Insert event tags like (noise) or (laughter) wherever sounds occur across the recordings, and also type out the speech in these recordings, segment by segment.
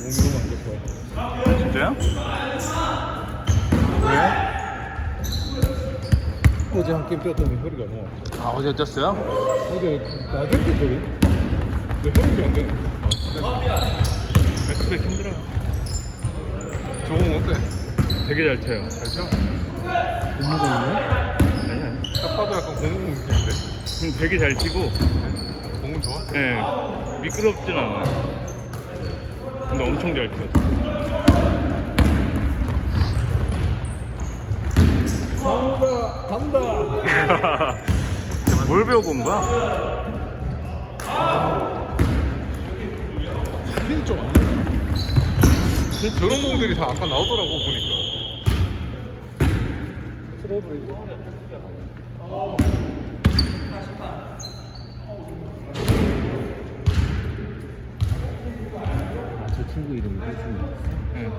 몸이 너무 안 좋다. 진짜요? 왜? 어제 한 게임 뛰었더니 허리가 너무 아파. 아 어제 뛰었어요? 어제 낮에 뛰었거든? 근데 허리가 안 되네. 백스백 힘들어요 저건 어때? 되게 잘 쳐요 잘 쳐? 공무공이네? 아니 아니 딱 봐도 약간 공무공 느낌인데? 음, 되게 잘 치고 공은 좋아? 예 미끄럽진 않아요 근데 엄청 잘 쳐요 간다! 간다! 뭘 배우고 온 거야? 스핀이 좀안 나. 저런 공들이 다 아까 나오더라고 보니까. 저 친구 이름이 호준이 예.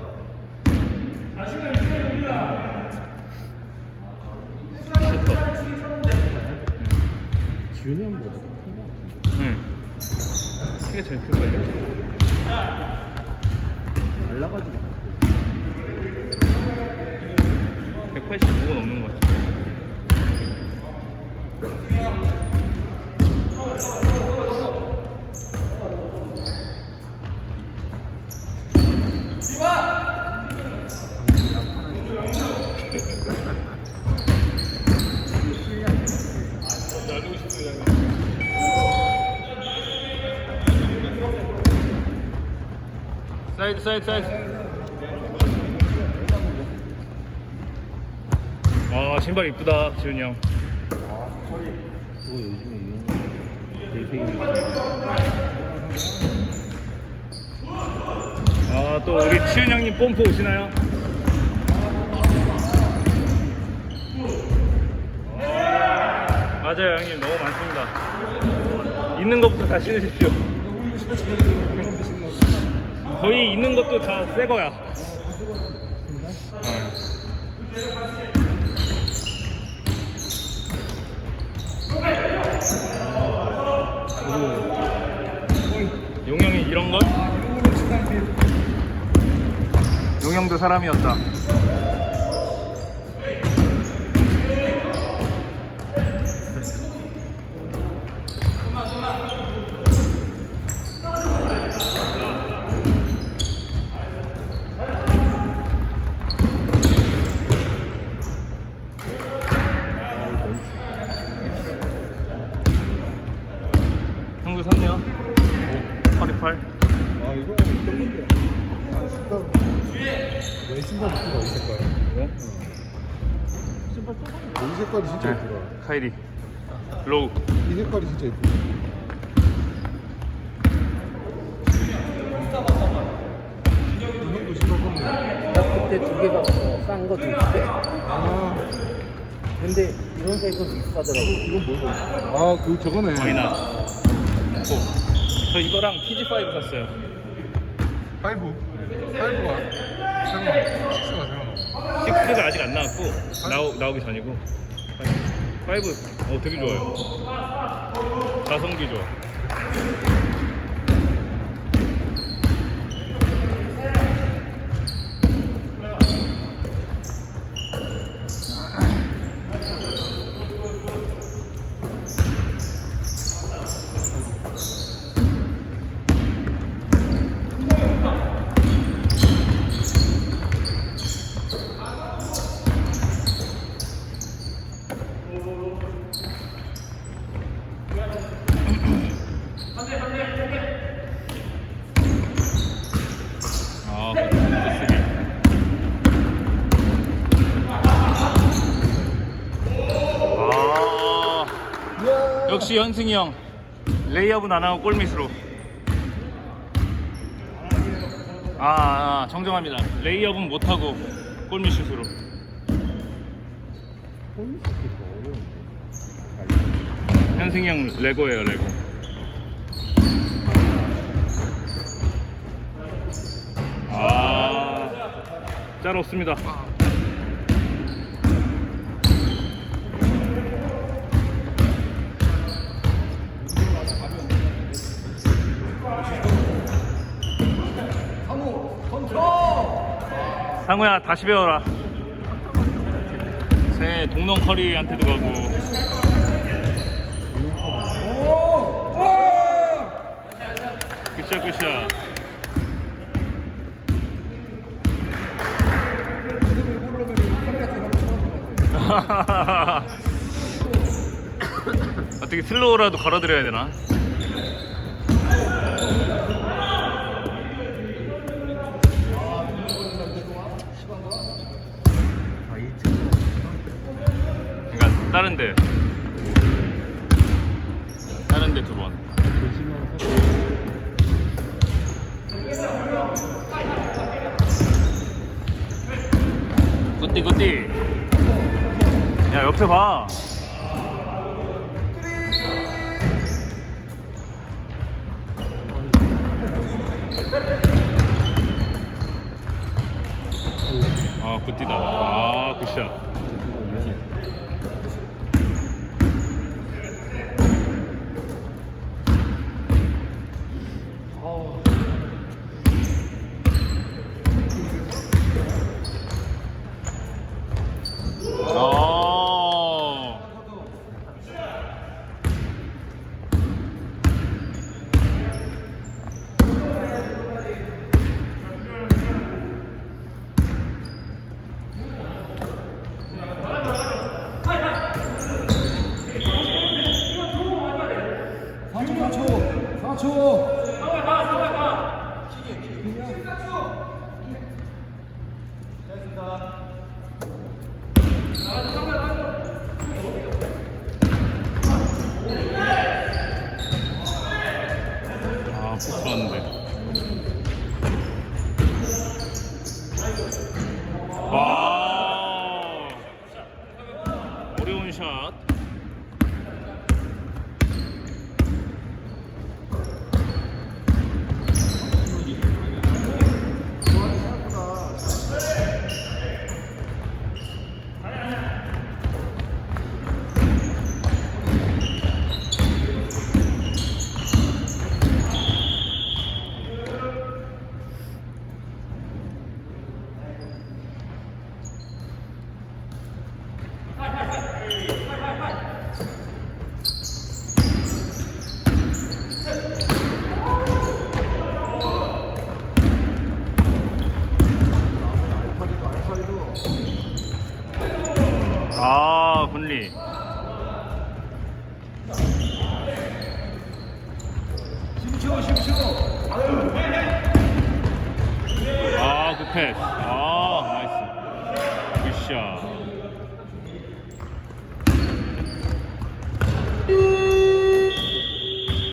지훈이 형보다 응. 이게 제일 큰 거예요. 달라가지고 185가 넘는 것 같아요. 사이드 사이드 사이드. 아 신발 이쁘다 지훈이 형. 그거 요즘에 유행 아 또 우리 치훈 형님 뽐뿌 오시나요? 맞아요 형님 너무 많습니다 있는 것부터 다 신으십시오 거의 있는 것도 다 새 거야 어. 용영이 이런 걸? 용영도 사람이었다. 형도 샀네요. 828. 아 이거 어떤 건데? 아 신발 내 신발 느낌가 이 색깔 네? 이 색깔이 진짜 네. 예쁘다 카이리. 로우. 이 색깔이 진짜 예쁘다 이 형도 신발 샀네 나 그때 두개 봤어 싼거 두 개. 아, 근데 이런 색은 비싸더라고 이건 뭐고 아그 저거네 마이나. 오. 저 이거랑 TG5 샀어요. 파이브 파이브가 식스가 세븐 6가 아직 안 나왔고 나오, 나오기 전이고. 5 어 되게 좋아요. 가성비 좋아 아 역시 현승이 형. 레이업은 안 하고 골밑으로. 아, 아 정정합니다. 레이업은 못 하고 더 어려운데 현승이 형 레고예요 레고. 아짤 없습니다 상우야 다시 배워라. 새 동농 커리한테도 가고. 굿샷 굿샷 (laughs) 어떻게 슬로우라도 걸어드려야 되나? 아, 이 친구. 그러니까 다른 데 다른 데 두 번. 굿띠 굿띠. 야 옆에 봐. 아 굿띠다. 아 굿샷. 어. 아, 폭주하는데. 와. 어려운 샷. 아, 분리. 아, 굿패스.